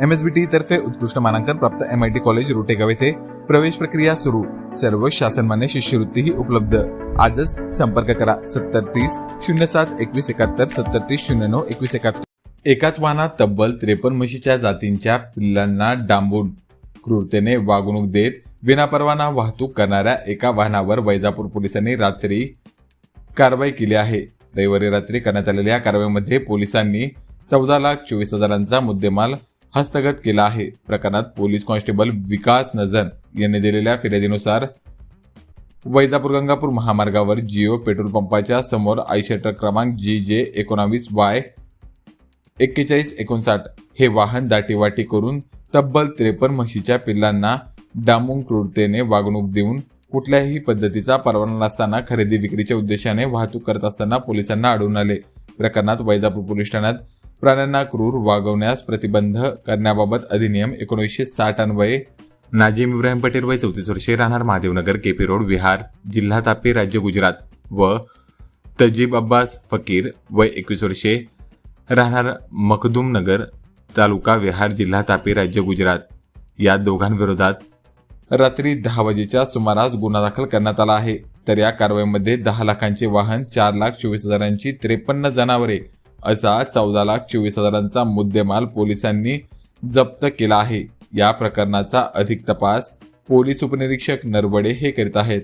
M S बी T तर्फे उत्कृष्ट मानांकन प्राप्त M I T college Rotegaon येथे प्रवेश प्रक्रिया सुरू. सर्व शासनमान्य शिष्यवृत्तीही उपलब्ध. आजच संपर्क करा सत्तर तीस शून्य सात एकवीस एकाहत्तर सत्तर तीस शून्य नऊ एकवीस एकाहत्तर. एकाच वाहनात तब्बल त्रेपन्न म्हशीच्या जातींच्या पिल्लांना डांबून क्रूरतेने वागणूक देत विनापरवाना वाहतूक करणाऱ्या एका वाहनावर वैजापूर पोलिसांनी रात्री कारवाई केली आहे. रविवारी रात्री करण्यात आलेल्या या कारवाईमध्ये पोलिसांनी चौदा लाख चोवीस हजारांचा मुद्देमाल हस्तगत केला आहे. प्रकरणात पोलीस कॉन्स्टेबल विकास नजन यांनी दिलेल्या फिर्यादीनुसार वैजापूर गंगापूर महामार्गावर जिओ पेट्रोल पंपाच्या समोर आयशर ट्रक क्रमांक जी जे एकोणावीस वाय एक्केचाळीस एकोणसाठ हे वाहन दाटीवाटी करून तब्बल त्रेपन्न म्हशीच्या पिल्लांना डांबून क्रूरतेने वागणूक देऊन कुठल्याही पद्धतीचा परवाना नसताना खरेदी विक्रीच्या उद्देशाने वाहतूक करत असताना पोलिसांना आढळून आले. प्रकरणात वैजापूर पोलीस ठाण्यात प्राण्यांना क्रूर वागवण्यास प्रतिबंध करण्याबाबत अधिनियम एकोणीसशे साठ अन्वये नाजिम इब्राहिम पटेल वय चौतीस वर्षे राहणार महादेवनगर केपी रोड विहार जिल्हा तापी राज्य गुजरात व तजीब अब्बास फकीर वय एकवीस वर्षे राहणार मखदूम नगर तालुका विहार जिल्हा तापी राज्य गुजरात. या दोघांविरोधात रात्री दहा वाजेच्या सुमारास गुन्हा दाखल करण्यात आला आहे. तर या कारवाईमध्ये दहा लाखांचे वाहन चार लाख चोवीस हजारांची त्रेपन्न जनावरे असा चौदा लाख चोवीस हजारांचा मुद्देमाल पोलिसांनी जप्त केला आहे. या प्रकरणाचा अधिक तपास पोलीस उपनिरीक्षक नरवडे हे करीत आहेत.